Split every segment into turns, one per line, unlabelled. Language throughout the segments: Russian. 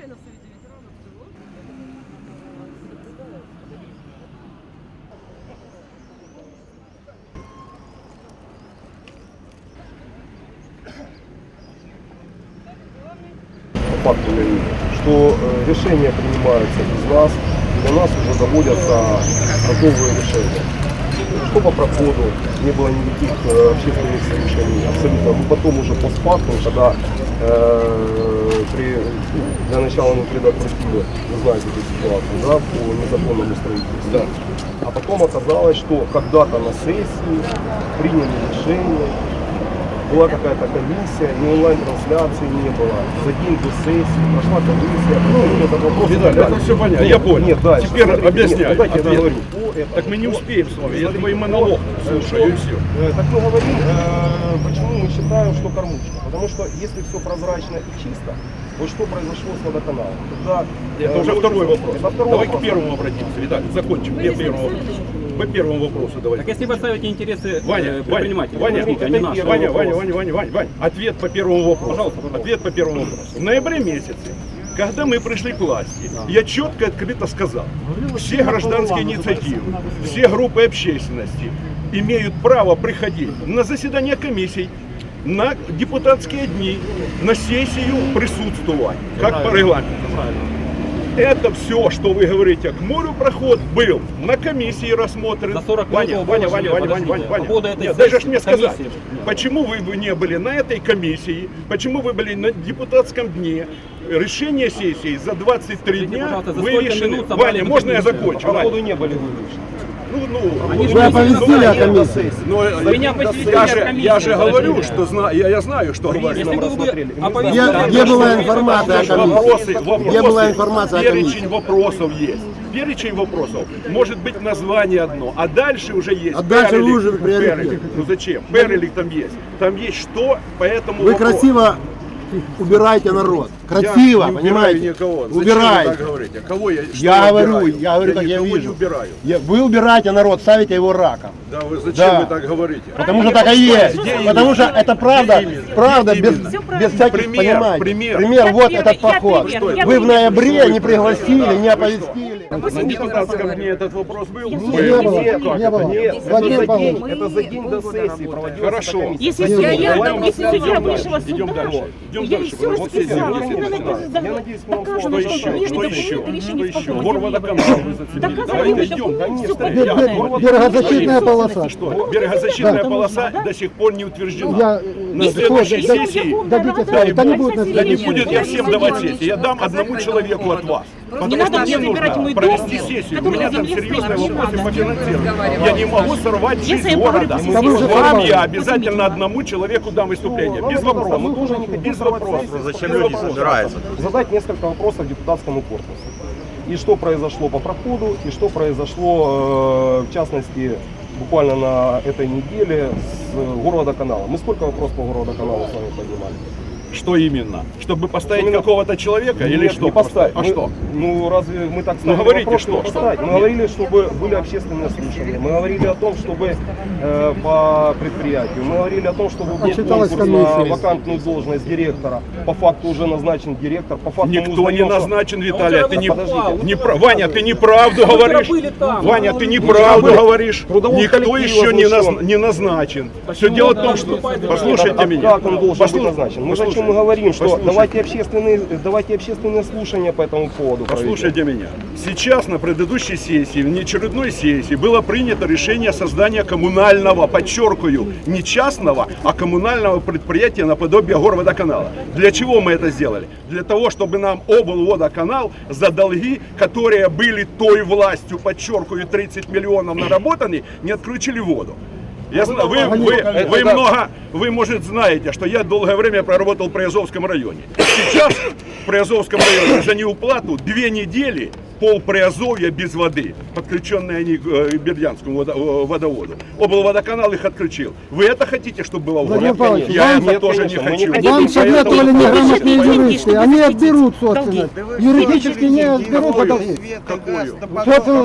Звичайно, в Совіті ветеранів було.
по факту я вижу, что э, решения принимаются без нас, и до нас уже доводятся готовые решения. По проходу, не было никаких э, общественных слушаний, абсолютно. Ну, потом уже постфактум, когда э, при, для начала мы предотвратили, вы знаете эту ситуацию, да, по незаконному строительству. А потом оказалось, что когда-то на сессии приняли решение, была какая-то комиссия, ни онлайн-трансляции не было. За день до сессии прошла комиссия. Ну, этот вопрос и
Виталий,
так далее.
это все понятно, я понял.
Нет, дальше.
Теперь объясняй,
Нет, ну, дайте я договорю. Этому.
Так мы не успеем с вами, я твой монолог
вот,
слушаю,
э,
и все.
э, Так мы говорим, э, почему мы считаем, что кормушка. Потому что если все прозрачно и чисто, вот что произошло с водоканалом. Когда,
Это
э,
уже второй вопрос.
Это второй
Давай
вопрос.
к первому обратимся, Виталий, закончим.
Вы
Где
не
первому вопросу? По первому вопросу давай.
Так если вы ставите интересы
Ваня,
э,
Ваня,
предпринимателей,
Ваня,
а
это
не наши.
Ваня, Ваня. Ваня, Ваня, Ваня, Ваня, ответ по первому вопросу.
Пожалуйста, пожалуйста.
Ответ по первому вопросу. В ноябре месяце, когда мы пришли к власти, я четко и открыто сказал, все гражданские инициативы, все группы общественности имеют право приходить на заседания комиссий, на депутатские дни, на сессию присутствовать, как по регламенту. Это все, что вы говорите, к морю проход был на комиссии рассмотрен.
За 40 минут
Ваня,
его
Ваня, Ваня, Ваня, Ваня. Ваня, Ваня.
Этой
Нет,
сессии,
мне сказать,
комиссии.
почему вы не были на этой комиссии, почему вы были на депутатском дне, решение сессии за 23
Скажите,
дня вы решили.
минут
Ваня, можно я закончу?
По
Ваня?
поводу не были вывешены.
Ну, ну,
Они же
ну,
не
ну, ну,
о
комиссии.
ну,
Меня
я-
посвятили
я же, я же говорю, что знаю, я, я знаю, что говорю.
Если бы вы оповестили-
где была информация о комиссии?
Вопросы, вопросы,
Где была информация о комиссии?
перечень вопросов есть. Перечень вопросов. Может быть название одно, а дальше уже есть.
А дальше
перелик.
уже приоритет.
Перелик. Ну зачем? Перелик там есть. Там есть что по этому
Вы
вопросу.
красиво убираете народ.
Я
Красиво,
не убираю
понимаете?
никого. Зачем вы
Убираете.
так говорите? Кого я, что
Я говорю,
убираю?
я говорю, как я
никого не
вижу.
убираю.
Я- Вы убираете народ, ставите его раком.
Да, вы зачем
Да.
вы так говорите?
Потому что так и есть.
Где
Потому что
именно?
это правда,
Где именно?
правда,
Где
без,
именно?
без всяких,
Пример,
понимаете?
пример.
Пример, вот
первый,
этот
я
поход.
пример, я
Вы в
пример.
ноябре не пригласили, не
вы
оповестили.
На депутатском дне этот вопрос был?
Не
Был.
было, не
это?
было. Владимир
за,
Павлович.
день, это за день до сессии проводилась
Хорошо.
Если
Идем
я, я, если судья
Идем
высшего
дальше. Идем
суда,
дальше. Идем
я
дальше.
все
Вот
расписала, мне
здесь.
Я надеюсь, мы вам
доказано,
Что еще? Что еще? Что еще? Горводоканал вы зацепили. Давайте идем.
Конечно.
Берегозащитная полоса.
Что? Берегозащитная полоса до сих пор не утверждена.
Я,
На
э,
следующей сессии
да не будет
я всем давать сессии. Я дам одному человеку от вас. Потому
надо мне
мне
забирать мой
провести
дом,
сессию. У
который
меня
на
там
земле
серьезные
стоит.
вопросы
Надо.
по финансированию. Я не могу сорвать жизнь
своим
города. Вам я обязательно одному человеку дам выступление. Без вопросов.
Мы тоже не хотим
Без
сорвать
вопросов.
сессию.
Зачем
Без
люди
вопросов.
собираются?
Задать несколько вопросов депутатскому корпусу. И что произошло по проходу, и что произошло, э, в частности, буквально на этой неделе с э, горводоканалом. Мы сколько вопросов по горводоканалу с вами поднимали?
Что именно? Чтобы поставить
Именно-
какого-то человека или
Нет,
что?
Не поставить.
А
Мы-
что?
Ну разве мы так
Ну, говорите,
вопрос,
что?
поставить? Мы говорили, чтобы были общественные слушания. Мы говорили о том, чтобы э, по предприятию. Мы говорили о том, чтобы был конкурс на вакантную должность директора. По факту уже назначен директор. По факту
Никто не
узнаем, что-
назначен, Виталий, а ты не,
Подождите.
не прав- Ваня, ты неправду говоришь. Ваня, ты неправду говоришь. Никто еще не,
возмущен.
наз- не назначен. Все дело в том, что... Послушайте
А
меня.
Как он должен быть назначен? Мы
послушайте.
мы говорим, что
Послушайте.
давайте общественные, давайте общественные слушания по этому поводу.
Послушайте меня. Сейчас на предыдущей сессии, в неочередной сессии, было принято решение создания коммунального, подчеркиваю, не частного, а коммунального предприятия наподобие горводоканала. Для чего мы это сделали? Для того, чтобы нам облводоканал за долги, которые были той властью, подчеркиваю, 30 миллионов наработаны, не отключили воду. Я знаю, вы, вы, вы много, вы, может, знаете, что я долгое время проработал в Приазовском районе. Сейчас в Приазовском районе за неуплату две недели пол Приазовья без воды. Подключенные они к э, Бердянскому э, водоводу. Облводоканал их отключил. Вы это хотите, чтобы было в городе?
Павлович,
Я
вам-
это тоже не
конечно, мы не
хочу.
Вам советовали неграмотные юристы. Они отберут собственность. Юридически не отберут по долги.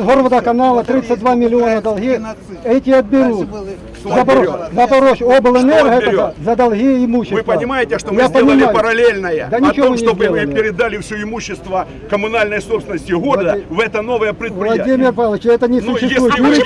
Горводоканала 32 миллиона долги. Эти отберут. Запор- Запорожье обленерго
Что отберет?
это за долги имущества.
Вы понимаете, что мы
Я
сделали
понимаю.
параллельное
Да
о том, чтобы мы передали все имущество коммунальной собственности города
Влади-
в это новое предприятие.
Владимир Павлович, это не
Ну,
существует.
если вы,
у вас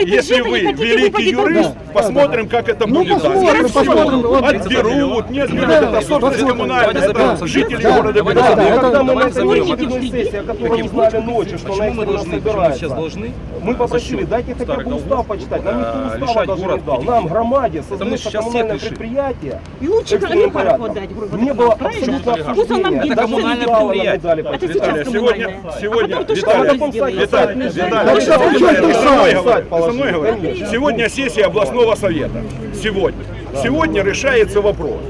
вели- если вы
хотите,
великий юрист,
Да,
посмотрим, как это
Ну,
будет
посмотрим,
дальше.
посмотрим. Вот-
Отберут, не отберут,
Да,
это собственность
посмотрим.
коммунальная,
Давайте
это
заберем
жители
Да,
города Белгорода.
Когда мы на
Давайте
сессии, о которой мы знали ночью, что
Почему мы должны, почему мы сейчас
собирается,
должны
мы попросили, дайте хотя бы устав почитать. Нам никто
э,
устава
лишать
даже
город
не дал. Нам, громаде, создается
сейчас
коммунальное
всех лишим.
предприятие.
И лучше
экстренным
олигарху
порядком.
отдать, грубо
Не
говоря,
было
правильно?
абсолютно
Пусть он нам
обсуждения.
бьет.
Это коммунальное
Даже не
предприятие.
дали
Это
почитать.
сейчас
Виталий, сегодня,
коммунальное.
сегодня,
потом ты
Виталий, Виталий, Виталий,
ты сам
со мной. Сегодня сессия областного совета. Сегодня. Сегодня решается вопрос.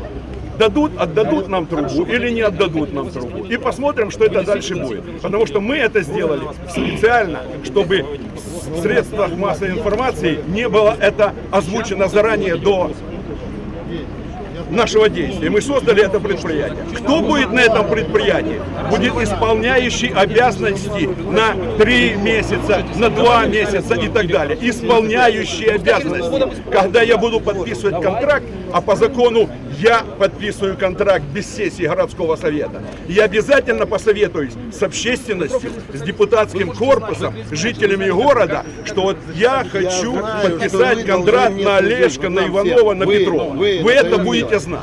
Дадут, отдадут нам трубу или не отдадут нам трубу. И посмотрим, что это дальше будет. Потому что мы это сделали специально, чтобы в средствах массовой информации не было это озвучено заранее до нашего действия. Мы создали это предприятие. Кто будет на этом предприятии? Будет исполняющий обязанности на три месяца, на два месяца и так далее. Исполняющий обязанности. Когда я буду подписывать контракт, а по закону я подписываю контракт без сессии городского совета, я обязательно посоветуюсь с общественностью, с депутатским корпусом, жителями города, что вот я хочу подписать контракт на Олежка, на Иванова, на Петрова. Вы это будете знать.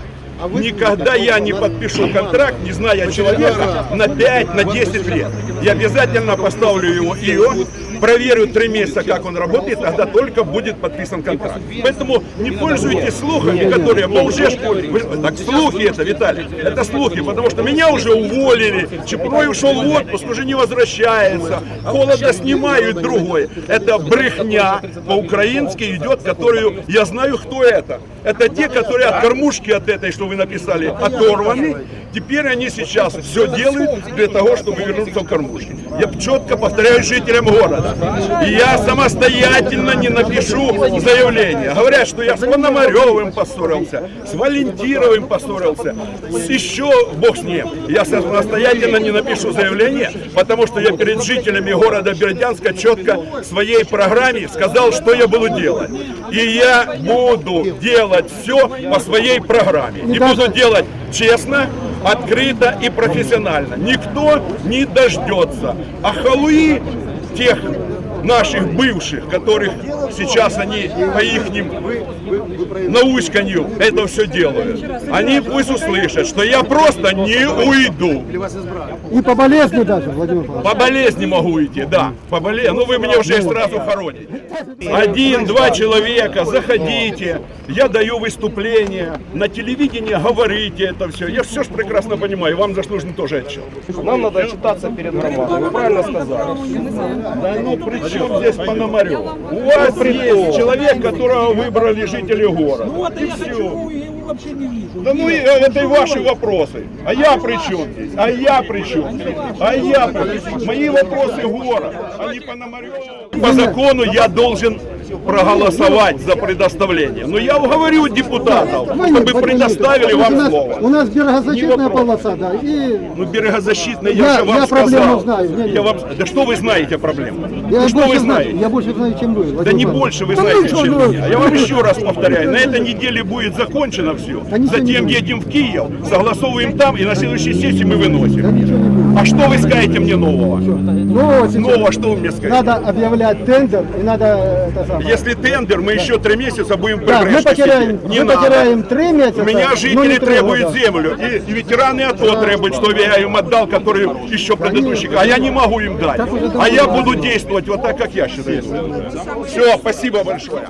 Никогда я не подпишу контракт, не зная человека, на 5, на 10 лет. Я обязательно поставлю его ИО, проверю три месяца, как он работает, тогда только будет подписан контракт. Поэтому не пользуйтесь слухами, которые, мол, уже так слухи это, Виталий, это слухи, потому что меня уже уволили, Чепной ушел в отпуск, уже не возвращается, холода снимают другое. Это брехня по-украински идет, которую я знаю, кто это. Это те, которые от кормушки от этой, что вы написали, оторваны. Теперь они сейчас все делают для того, чтобы вернуться в кормушки. Я четко повторяю жителям города. Я самостоятельно не напишу заявление. Говорят, что я с Пономаревым поссорился, с Валентировым поссорился, с еще бог с ним. Я самостоятельно не напишу заявление, потому что я перед жителями города Бердянска четко в своей программе сказал, что я буду делать. И я буду делать все по своей программе. И буду делать честно, открыто и профессионально. Никто не дождется. А халуи тех наших бывших, которых сейчас они по ихним науськанью это все делают, они пусть услышат, что я просто не уйду.
И по болезни даже, Владимир Павлович.
По болезни могу идти, да. По болезни. Ну вы меня уже сразу хороните. Один-два человека, заходите. Я даю выступление. На телевидении говорите это все. Я все ж прекрасно понимаю. Вам заслужен тоже отчет.
Нам надо отчитаться перед громадой. Вы правильно сказали.
Да ну при чем здесь Пономарев? У вас есть человек, которого выбрали жители города. И все. Да ну и, э, это и ваши вопросы. А я при чем здесь? А я при чем? А я при чем? Мои вопросы город, а не Пономарев. По закону я должен проголосовать за предоставление. Но я уговорю депутатов,
Ну,
чтобы предоставили вам слово.
У нас берегозащитная полоса, да. И
Ну, берегозащитный, я,
Я-
же вам
я
сказал.
знаю, не, не.
Я вам... Да что вы знаете проблему?
я
Ну, что вы
знаю,
знаете?
я больше знаю, чем вы.
Да не больше вы
Да
знаете,
ну что,
чем
ну,
меня. Я вам еще раз повторяю, на этой неделе будет закончено все.
Да
Затем едем в Киев, согласовываем там, и на следующей сессии мы
Да
выносим.
будет.
А что вы скажете мне нового?
Но сейчас
Нового что вы мне скажете?
надо объявлять тендер и надо это самое.
Если тендер, мы еще три месяца будем
да, мы потеряем.
Не
мы
надо.
потеряем три месяца.
У меня жители
три
требуют
года.
землю, и, и ветераны АТО требуют, чтобы я им отдал, которые еще предыдущих, а я не могу им дать. А я буду действовать вот так, как я считаю. Все, спасибо большое.